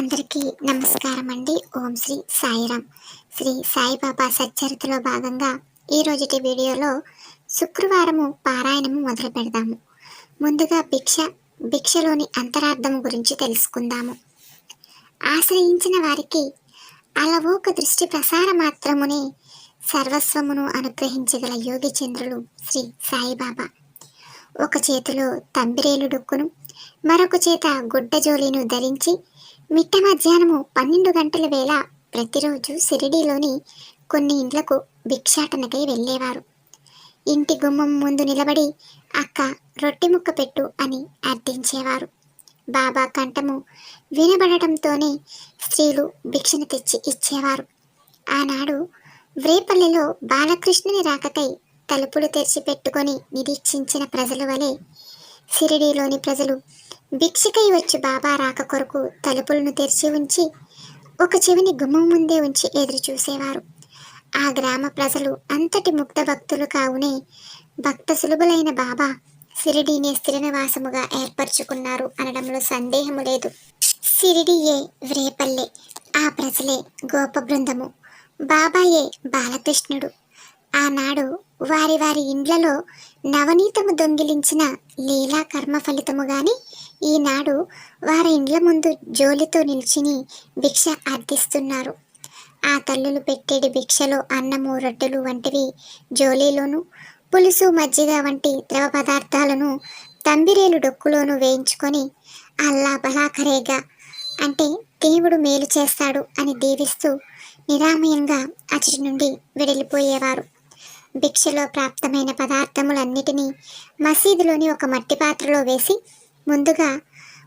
అందరికీ నమస్కారం అండి ఓం శ్రీ సాయిరామ్. శ్రీ సాయిబాబా సచ్చరితలో భాగంగా ఈ రోజుటి వీడియోలో శుక్రవారము పారాయణము మొదలు పెడదాము. ముందుగా భిక్ష భిక్షలోని అంతరార్థము గురించి తెలుసుకుందాము. ఆశ్రయించిన వారికి అలవోక దృష్టి ప్రసార మాత్రమునే సర్వస్వమును అనుగ్రహించగల యోగి చంద్రులు శ్రీ సాయిబాబా. ఒక చేతిలో తంబిరేలు డొక్కును మరొక చేత గుడ్డజోలిను ధరించి మిట్ట మధ్యాహ్నము పన్నెండు గంటల వేళ ప్రతిరోజు సిరిడీలోని కొన్ని ఇండ్లకు భిక్షాటనకై వెళ్ళేవారు. ఇంటి గుమ్మం ముందు నిలబడి అక్క రొట్టె ముక్క పెట్టు అని అర్థించేవారు. బాబా కంఠము వినబడటంతోనే స్త్రీలు భిక్షను తెచ్చి ఇచ్చేవారు. ఆనాడు వ్రేపల్లెలో బాలకృష్ణుని రాకకై తలుపులు తెరిచి పెట్టుకొని నిరీక్షించిన ప్రజల వలె సిరిడీలోని ప్రజలు భిక్షకై వచ్చి బాబా రాక కొరకు తలుపులను తెరిచి ఉంచి ఒక చెవిని గుమ్మం ముందే ఉంచి ఎదురు చూసేవారు. ఆ గ్రామ ప్రజలు అంతటి ముక్త భక్తులు కావునే భక్త సులభులైన బాబా సిరిడీనే స్థిరనివాసముగా ఏర్పరచుకున్నారు అనడంలో సందేహము లేదు. సిరిడియే వ్రేపల్లె ఆ ప్రజలే గోప బృందము. బాబాయే బాలకృష్ణుడు. ఆనాడు వారి వారి ఇండ్లలో నవనీతము దొంగిలించిన లీలా కర్మ ఫలితము గాని ఈనాడు వారి ఇండ్ల ముందు జోలితో నిలిచిని భిక్ష అర్థిస్తున్నారు ఆ తల్లులు పెట్టేడి భిక్షలో అన్నము రొట్టెలు వంటివి జోలీలోను పులుసు మజ్జిగ వంటి ద్రవ పదార్థాలను తంబిరేలు డొక్కులోను వేయించుకొని అల్లా బలాఖరేగా అంటే దేవుడు మేలు చేస్తాడు అని దీవిస్తూ నిరామయంగా అచటి నుండి వెడలిపోయేవారు. భిక్షలో ప్రాప్తమైన పదార్థములన్నిటినీ మసీదులోని ఒక మట్టి పాత్రలో వేసి ముందుగా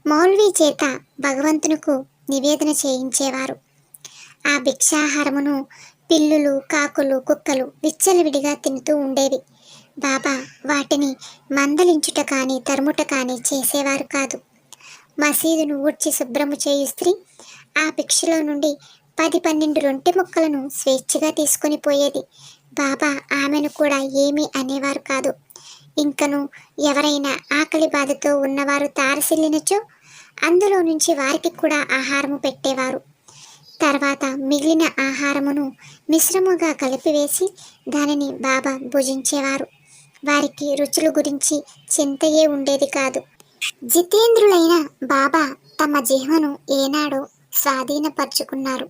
మౌల్వీ చేత భగవంతునకు నివేదన చేయించేవారు. ఆ భిక్షాహారమును పిల్లులు కాకులు కుక్కలు విచ్చలవిడిగా తింటూ ఉండేవి. బాబా వాటిని మందలించుట కానీ తరుముట కానీ చేసేవారు కాదు. మసీదును ఊడ్చి శుభ్రము చేయు స్త్రీ ఆ భిక్షలో నుండి పది పన్నెండు రొంటె ముక్కలను స్వేచ్ఛగా తీసుకొని పోయేది. బాబా ఆమెను కూడా ఏమీ అనేవారు కాదు. ఇంకను ఎవరైనా ఆకలి బాధతో ఉన్నవారు తారసిల్లినచో అందులో నుంచి వారికి కూడా ఆహారము పెట్టేవారు. తర్వాత మిగిలిన ఆహారమును మిశ్రముగా కలిపివేసి దానిని బాబా భుజించేవారు. వారికి రుచుల గురించి చింతయే ఉండేది కాదు. జితేంద్రులైన బాబా తమ జిహ్వను ఏనాడో స్వాధీనపరుచుకున్నారు.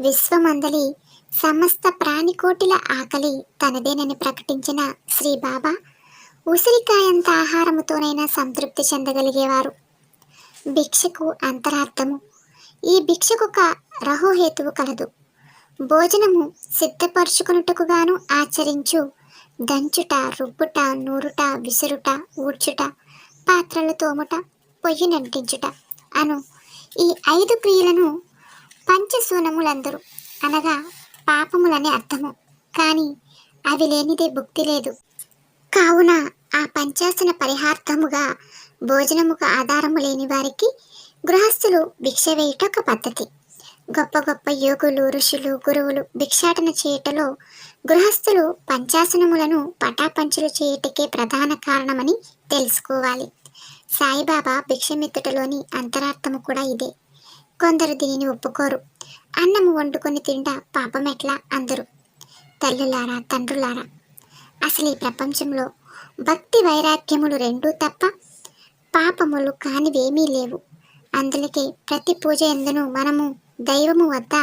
విశ్వమందలి సమస్త ప్రాణికోటిల ఆకలి తనదేనని ప్రకటించిన శ్రీ బాబా ఉసిరికాయంత ఆహారముతోనైనా సంతృప్తి చెందగలిగేవారు. భిక్షకు అంతరార్థము. ఈ భిక్షకు ఒక రహోహేతువు కలదు. భోజనము సిద్ధపరుచుకున్నట్టుకు గాను ఆచరించు. దంచుట రుబ్బుట నూరుట విసురుట ఊడ్చుట పాత్రలు తోముట పొయ్యి నంటించుట అను ఈ ఐదు క్రియలను పంచసూనములందరూ అనగా పాపములని అర్థము. కానీ అవి లేనిదే భుక్తి లేదు. కావున ఆ పంచాసన పరిహార్థముగా భోజనముకు ఆధారము లేని వారికి గృహస్థులు భిక్ష వేయుట ఒక పద్ధతి. గొప్ప గొప్ప యోగులు ఋషులు గురువులు భిక్షాటన చేయుటలో గృహస్థులు పంచాసనములను పటాపంచులు చేయుటకే ప్రధాన కారణమని తెలుసుకోవాలి. సాయిబాబా భిక్షమెత్తుటలోని అంతరార్థము కూడా ఇదే. కొందరు దీనిని ఒప్పుకోరు. అన్నము వండుకొని తింట ఎట్లా అందరు. తల్లులారా తండ్రులారా అసలు ఈ ప్రపంచంలో భక్తి వైరాగ్యములు రెండూ తప్ప పాపములు కానివేమీ లేవు. అందులకే ప్రతి పూజ ఎందును మనము దైవము వద్ద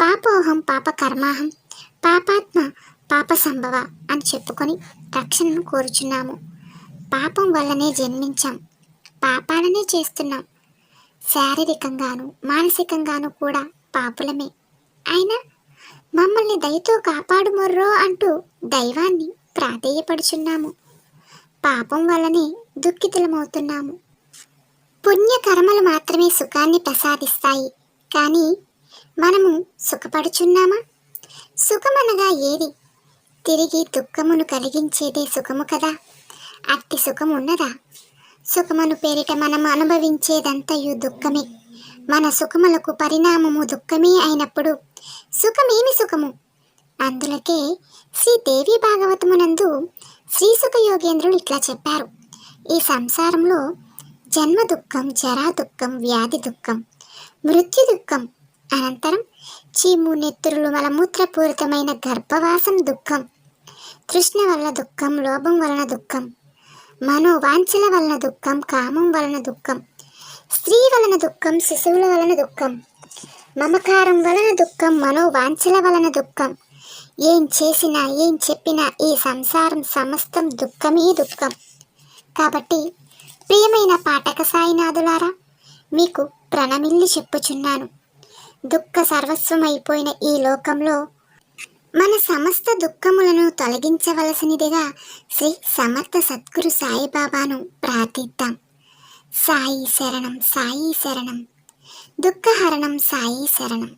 పాపోహం పాప కర్మాహం పాపాత్మ పాప సంభవ అని చెప్పుకొని రక్షణను కోరుచున్నాము. పాపం వల్లనే జన్మించాం. పాపాలనే చేస్తున్నాం. శారీరకంగాను మానసికంగాను కూడా పాపులమే. అయినా మమ్మల్ని దయతో కాపాడు మొర్రో అంటూ దైవాన్ని ప్రాధేయపడుచున్నాము. పాపం వల్లనే దుఃఖితులమవుతున్నాము. పుణ్యకర్మలు మాత్రమే సుఖాన్ని ప్రసాదిస్తాయి. కానీ మనము సుఖపడుచున్నామా? సుఖమనగా ఏది? తిరిగి దుఃఖమును కలిగించేదే సుఖము కదా? అట్టి సుఖం ఉన్నదా సుఖమును పేరిట మనం అనుభవించేదంతయు దుఃఖమే. మన సుఖములకు పరిణామము దుఃఖమే అయినప్పుడు సుఖమేమి సుఖము? అందులకే శ్రీ దేవి భాగవతమునందు శ్రీ సుఖ యోగేంద్రులు ఇట్లా చెప్పారు. ఈ సంసారంలో జన్మ దుఃఖం జరా దుఃఖం వ్యాధి దుఃఖం మృత్యు దుఃఖం అనంతరం చీము నెత్తురులు మలమూత్రపూరితమైన గర్భవాసం దుఃఖం తృష్ణ వలన దుఃఖం లోభం వలన దుఃఖం మనోవాంఛల వలన దుఃఖం కామం వలన దుఃఖం స్త్రీ వలన దుఃఖం శిశువుల వలన దుఃఖం. మమకారం వలన దుఃఖం మనోవాంఛల వలన దుఃఖం. ఏం చేసినా ఏం చెప్పినా ఈ సంసారం సమస్తం దుఃఖమే దుఃఖం. కాబట్టి ప్రియమైన పాఠక సాయినాథులారా మీకు ప్రణమిల్లి చెప్పుచున్నాను. దుఃఖ సర్వస్వమైపోయిన ఈ లోకంలో మన సమస్త దుఃఖములను తొలగించవలసినదిగా శ్రీ సమర్థ సద్గురు సాయిబాబాను ప్రార్థిద్దాం. సాయి శరణం సాయి శరణం. దుఃఖహరణం సాయి శరణం.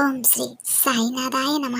ఓం శ్రీ సాయినాథాయ నమ.